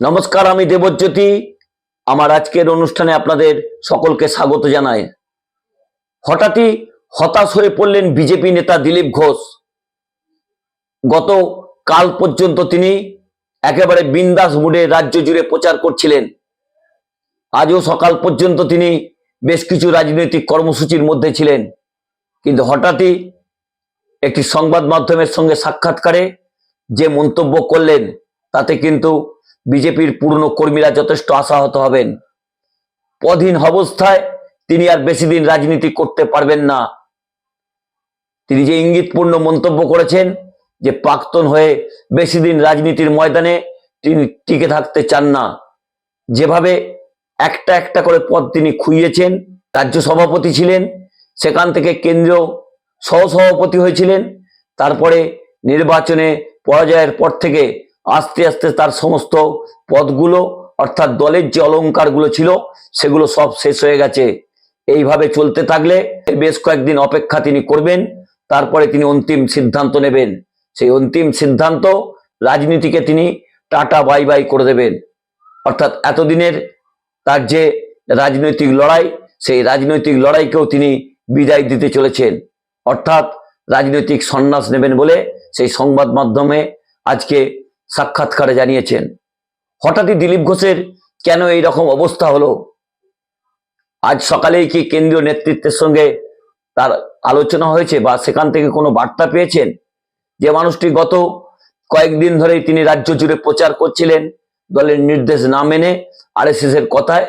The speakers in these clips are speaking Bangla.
নমস্কার, আমি দেবজ্যোতি। আমার আজকের অনুষ্ঠানে আপনাদের সকলকে স্বাগত জানাই। হঠাৎই হতাশ হয়ে পড়লেন বিজেপি নেতা দিলীপ ঘোষ। গত কাল পর্যন্ত তিনি একেবারে বিন্দাস মুডে রাজ্য জুড়ে প্রচার করছিলেন। আজও সকাল পর্যন্ত তিনি বেশ কিছু রাজনৈতিক কর্মসূচির মধ্যে ছিলেন। কিন্তু হঠাৎই একটি সংবাদ মাধ্যমের সঙ্গে সাক্ষাৎকারে যে মন্তব্য করলেন, তাতে কিন্তু বিজেপির পূর্ণ কর্মীরা যথেষ্ট আশাহত হবেন। পদহীন অবস্থায় তিনি আর বেশি দিন রাজনীতি করতে পারবেন না। তিনি যে ইঙ্গিতপূর্ণ মন্তব্য করেছেন যে প্রাক্তন হয়ে বেশি দিন রাজনীতির ময়দানে তিনি টিকে থাকতে চান না। যেভাবে একটা একটা করে পদ তিনি খুইয়েছেন, রাজ্য সভাপতি ছিলেন, সেখান থেকে কেন্দ্র সহসভাপতি হয়েছিলেন, তারপরে নির্বাচনে পরাজয়ের পর থেকে আস্তে আস্তে তার সমস্ত পদগুলো, অর্থাৎ দলের যে অলংকারগুলো ছিল, সেগুলো সব শেষ হয়ে গেছে। এইভাবে চলতে থাকলে বেশ কয়েকদিন অপেক্ষা তিনি করবেন, তারপরে তিনি অন্তিম সিদ্ধান্ত নেবেন। সেই অন্তিম সিদ্ধান্ত রাজনীতিকে তিনি টাটা বাই বাই করে দেবেন। অর্থাৎ এতদিনের তার যে রাজনৈতিক লড়াই, সেই রাজনৈতিক লড়াইকেও তিনি বিদায় দিতে চলেছেন। অর্থাৎ রাজনৈতিক সন্ন্যাস নেবেন বলে সেই সংবাদ মাধ্যমে আজকে সাক্ষাৎকারে জানিয়েছেন। হঠাৎই দিলীপ ঘোষের কেন এই রকম অবস্থা হলো? আজ সকালেই কি কেন্দ্রীয় নেতৃত্বের সঙ্গে তার আলোচনা হয়েছে বা সেখান থেকে কোনো বার্তা পেয়েছেন? যে মানুষটি গত কয়েকদিন ধরেই তিনি রাজ্য জুড়ে প্রচার করছিলেন, দলের নির্দেশ না মেনে এর কথায়,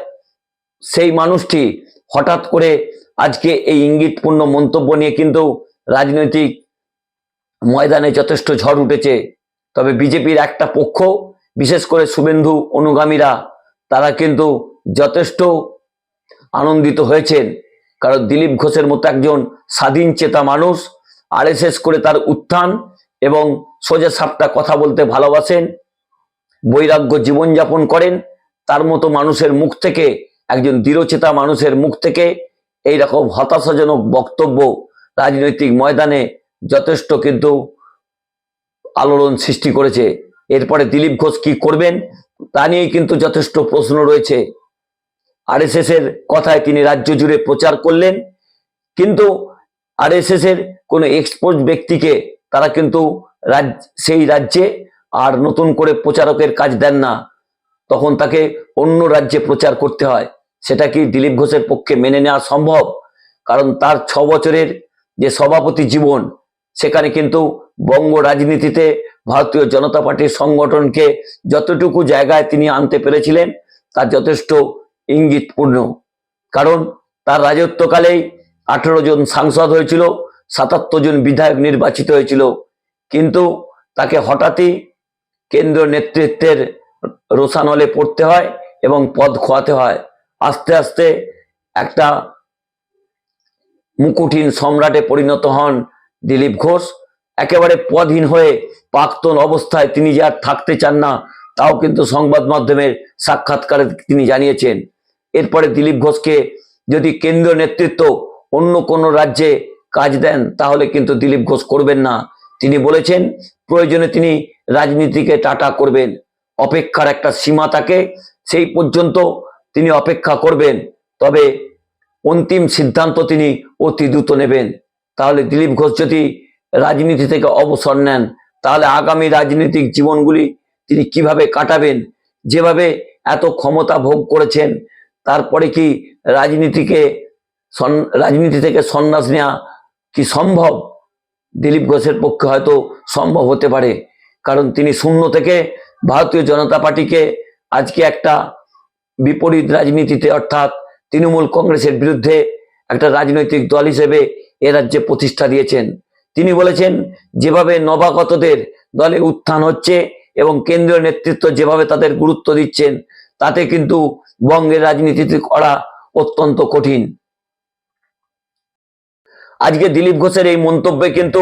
সেই মানুষটি হঠাৎ করে আজকে এই ইঙ্গিতপূর্ণ মন্তব্য নিয়ে কিন্তু রাজনৈতিক ময়দানে যথেষ্ট ঝড় উঠেছে। তবে বিজেপির একটা পক্ষ, বিশেষ করে শুভেন্দু অনুগামীরা, তারা কিন্তু যথেষ্ট আনন্দিত হয়েছেন। কারণ দিলীপ ঘোষের মতো একজন স্বাধীন চেতা মানুষ, আরএসএস করে তার উত্থান এবং সোজা সাপটা কথা বলতে ভালোবাসেন, বৈরাগ্য জীবনযাপন করেন, তার মতো মানুষের মুখ থেকে, একজন দৃঢ়চেতা মানুষের মুখ থেকে এই রকম হতাশাজনক বক্তব্য রাজনৈতিক ময়দানে যথেষ্ট কিন্তু আলোড়ন সৃষ্টি করেছে। এরপরে দিলীপ ঘোষ কি করবেন, তা নিয়েই কিন্তু যথেষ্ট প্রশ্ন রয়েছে। আরএসএস এর কথায় তিনি রাজ্য জুড়ে প্রচার করলেন, কিন্তু আরএসএস এর কোনো এক্সপোজ ব্যক্তিকে তারা কিন্তু সেই রাজ্যে আর নতুন করে প্রচারকের কাজ দেন না। তখন তাকে অন্য রাজ্যে প্রচার করতে হয়। সেটা কি দিলীপ ঘোষের পক্ষে মেনে নেওয়া সম্ভব? কারণ তার ছ বছরের যে সভাপতি জীবন, সেখানে কিন্তু বঙ্গ রাজনীতিতে ভারতীয় জনতা পার্টির সংগঠনকে যতটুকু জায়গায় তিনি আনতে পেরেছিলেন, তার যথেষ্ট ইঙ্গিতপূর্ণ। কারণ তার রাজত্বকালেই আঠেরো জন সাংসদ হয়েছিল, সাতাত্তর জন বিধায়ক নির্বাচিত হয়েছিল। কিন্তু তাকে হঠাৎই কেন্দ্র নেতৃত্বের রোসানলে পড়তে হয় এবং পদ খোয়াতে হয়। আস্তে আস্তে একটা মুকুটহীন সম্রাটে পরিণত হন দিলীপ ঘোষ। একেবারে পদহীন হয়ে প্রাক্তন অবস্থায় তিনি যে আর থাকতে চান না, তাও কিন্তু সংবাদ মাধ্যমের সাক্ষাৎকারে তিনি জানিয়েছেন। এরপরে দিলীপ ঘোষকে যদি কেন্দ্রীয় নেতৃত্ব অন্য কোনো রাজ্যে কাজ দেন, তাহলে কিন্তু দিলীপ ঘোষ করবেন না। তিনি বলেছেন, প্রয়োজনে তিনি রাজনীতিকে টাটা করবেন। অপেক্ষার একটা সীমা থাকে, সেই পর্যন্ত তিনি অপেক্ষা করবেন। তবে অন্তিম সিদ্ধান্ত তিনি অতি দ্রুত নেবেন। তাহলে দিলীপ ঘোষ যদি রাজনীতি থেকে অবসর নেন, তাহলে আগামী রাজনৈতিক জীবনগুলি তিনি কীভাবে কাটাবেন, যেভাবে এত ক্ষমতা ভোগ করেছেন, তারপরে কি রাজনীতিকে রাজনীতি থেকে সন্ন্যাস নেওয়া কি সম্ভব? দিলীপ ঘোষের পক্ষে হয়তো সম্ভব হতে পারে, কারণ তিনি শূন্য থেকে ভারতীয় জনতা পার্টিকে আজকে একটা বিপরীত রাজনীতিতে, অর্থাৎ তৃণমূল কংগ্রেসের বিরুদ্ধে একটা রাজনৈতিক দল হিসেবে এ রাজ্যে প্রতিষ্ঠা দিয়েছেন। তিনি বলেছেন, যেভাবে নবাগতদের দলে উত্থান হচ্ছে এবং কেন্দ্রীয় নেতৃত্ব যেভাবে তাদের গুরুত্ব দিচ্ছেন, তাতে কিন্তু বঙ্গের রাজনীতিতে করা অত্যন্ত কঠিন। আজকে দিলীপ ঘোষের এই মন্তব্যে কিন্তু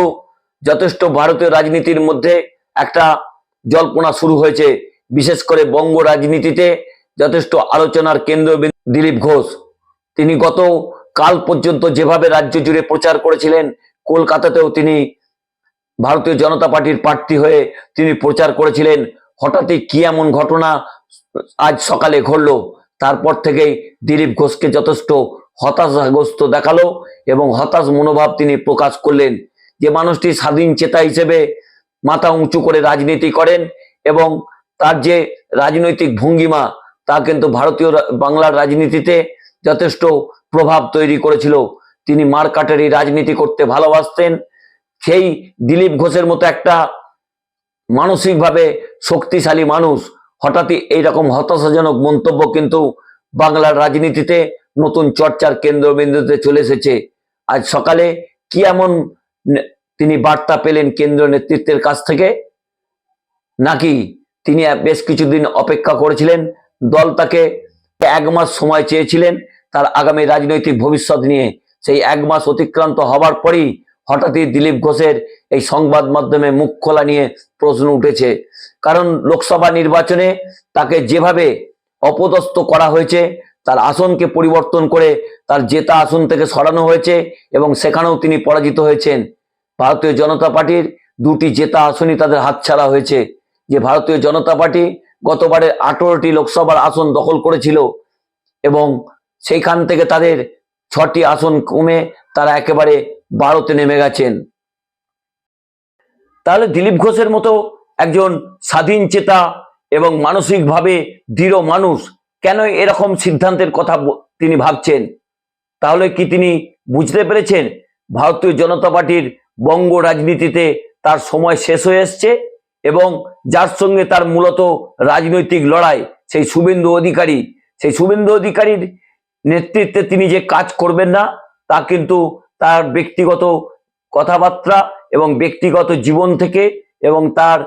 যথেষ্ট ভারতীয় রাজনীতির মধ্যে একটা জল্পনা শুরু হয়েছে। বিশেষ করে বঙ্গ রাজনীতিতে যথেষ্ট আলোচনার কেন্দ্র দিলীপ ঘোষ। তিনি গত কাল পর্যন্ত যেভাবে রাজ্য জুড়ে প্রচার করেছিলেন কলকাতাতেও তিনি ভারতীয় জনতা পার্টির প্রার্থী হয়ে তিনি প্রচার করেছিলেন। হঠাৎই কি এমন ঘটনা আজ সকালে ঘটলো? তারপর থেকেই দিলীপ ঘোষকে যথেষ্ট হতাশাগ্রস্ত দেখাল এবং হতাশ মনোভাব তিনি প্রকাশ করলেন যে মানুষটি স্বাধীন চেতা হিসেবে মাথা উঁচু করে রাজনীতি করেন এবং তার যে রাজনৈতিক ভঙ্গিমা, তা কিন্তু ভারতীয় বাংলার রাজনীতিতে যথেষ্ট প্রভাব তৈরি করেছিল। তিনি মারকাটারি রাজনীতি করতে ভালোবাসতেন। সেই দিলীপ ঘোষের মতো একটা মানসিকভাবে শক্তিশালী মানুষ হঠাৎই এইরকম হতাশাজনক মন্তব্য কিন্তু বাংলার রাজনীতিতে নতুন চর্চার কেন্দ্রবিন্দুতে চলে এসেছে। আজ সকালে কি এমন তিনি বার্তা পেলেন কেন্দ্রীয় নেতৃত্বের কাছ থেকে? নাকি তিনি বেশ কিছুদিন অপেক্ষা করেছিলেন? দল তাকে এক মাস সময় চেয়েছিলেন। তার আগামী রাজনৈতিক ভবিষ্যৎ নিয়ে সেই এক মাস অতিক্রান্ত হবার পরই হঠাৎই দিলীপ ঘোষের এই সংবাদ মাধ্যমে মুখ খোলা নিয়ে প্রশ্ন উঠেছে। কারণ লোকসভা নির্বাচনে তাকে যেভাবে অপদস্থ করা হয়েছে, তার আসনকে পরিবর্তন করে তার জেতা আসন থেকে সরানো হয়েছে এবং সেখানেও তিনি পরাজিত হয়েছেন। ভারতীয় জনতা পার্টির দুটি জেতা আসনই তাদের হাতছাড়া হয়েছে। যে ভারতীয় জনতা পার্টি গতবারের আঠারোটি লোকসভার আসন দখল করেছিল এবং সেইখান থেকে তাদের ছটি আসন কমে তারা একেবারে বারোতে নেমে গেছেন। তাহলে দিলীপ ঘোষের মতো একজন স্বাধীন চেতা এবং মানসিকভাবে দৃঢ় মানুষ কেন এরকম সিদ্ধান্তের কথা তিনি ভাবছেন? তাহলে কি তিনি বুঝতে পেরেছেন ভারতীয় জনতা পার্টির বঙ্গ রাজনীতিতে তার সময় শেষ হয়ে এসছে এবং যার সঙ্গে তার মূলত রাজনৈতিক লড়াই সেই শুভেন্দু অধিকারী, সেই শুভেন্দু অধিকারীর নেতৃত্বে তিনি যে কাজ করবেন না, তা কিন্তু তার ব্যক্তিগত কথাবার্তা এবং ব্যক্তিগত জীবন থেকে এবং তার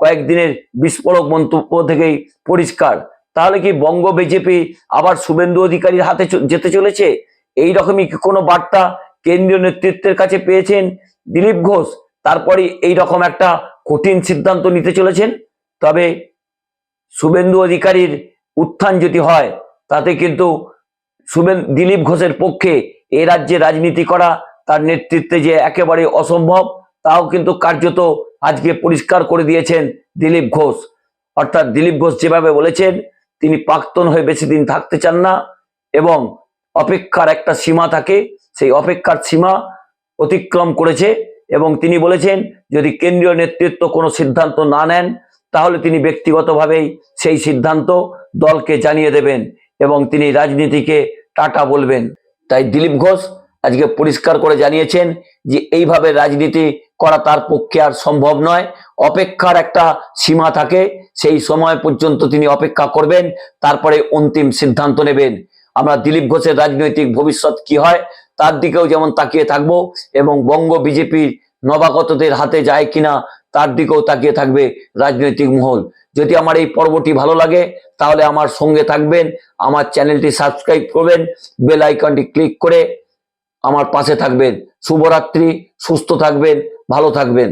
কয়েকদিনের বিস্ফোরক মন্তব্য থেকেই পরিষ্কার। তাহলে কি বঙ্গ বিজেপি আবার শুভেন্দু অধিকারীর হাতে যেতে চলেছে? এই রকমই কোনো বার্তা কেন্দ্রীয় নেতৃত্বের কাছে পেয়েছেন দিলীপ ঘোষ? তারপরে এই রকম একটা কঠিন সিদ্ধান্ত নিতে চলেছেন? তবে শুভেন্দু অধিকারীর উত্থান যদি হয়, তাতে কিন্তু শুভেন দিলীপ ঘোষের পক্ষে এ রাজ্যে রাজনীতি করা তার নেতৃত্বে যে একেবারে অসম্ভব, তাও কিন্তু কার্যত আজকে পরিষ্কার করে দিয়েছেন দিলীপ ঘোষ। অর্থাৎ দিলীপ ঘোষ যেভাবে বলেছেন, তিনি প্রাক্তন হয়ে বেশি দিন থাকতে চান না এবং অপেক্ষার একটা সীমা থাকে, সেই অপেক্ষার সীমা অতিক্রম করেছে এবং তিনি বলেছেন, যদি কেন্দ্রীয় নেতৃত্ব কোনো সিদ্ধান্ত না নেন, তাহলে তিনি ব্যক্তিগতভাবেই সেই সিদ্ধান্ত দলকে জানিয়ে দেবেন এবং তিনি রাজনীতিকে টাটা বলবেন। তাই দিলীপ ঘোষ আজকে পরিষ্কার করে জানিয়েছেন যে এইভাবে রাজনীতি করা তার পক্ষে আর সম্ভব নয়। অপেক্ষার একটা সীমা থাকে, সেই সময় পর্যন্ত তিনি অপেক্ষা করবেন, তারপরে অন্তিম সিদ্ধান্ত নেবেন। আমরা দিলীপ ঘোষের রাজনৈতিক ভবিষ্যৎ কি হয়, তার দিকেও যেমন তাকিয়ে থাকব, এবং বঙ্গ বিজেপির নবাগতদের হাতে যায় কিনা তার দিকেও তাকিয়ে থাকবে রাজনৈতিক মহল। যদি আমার এই পর্বটি ভালো লাগে, তাহলে আমার সঙ্গে থাকবেন, আমার চ্যানেলটি সাবস্ক্রাইব করবেন, বেল আইকনটি ক্লিক করে আমার পাশে থাকবেন। শুভরাত্রি, সুস্থ থাকবেন, ভালো থাকবেন।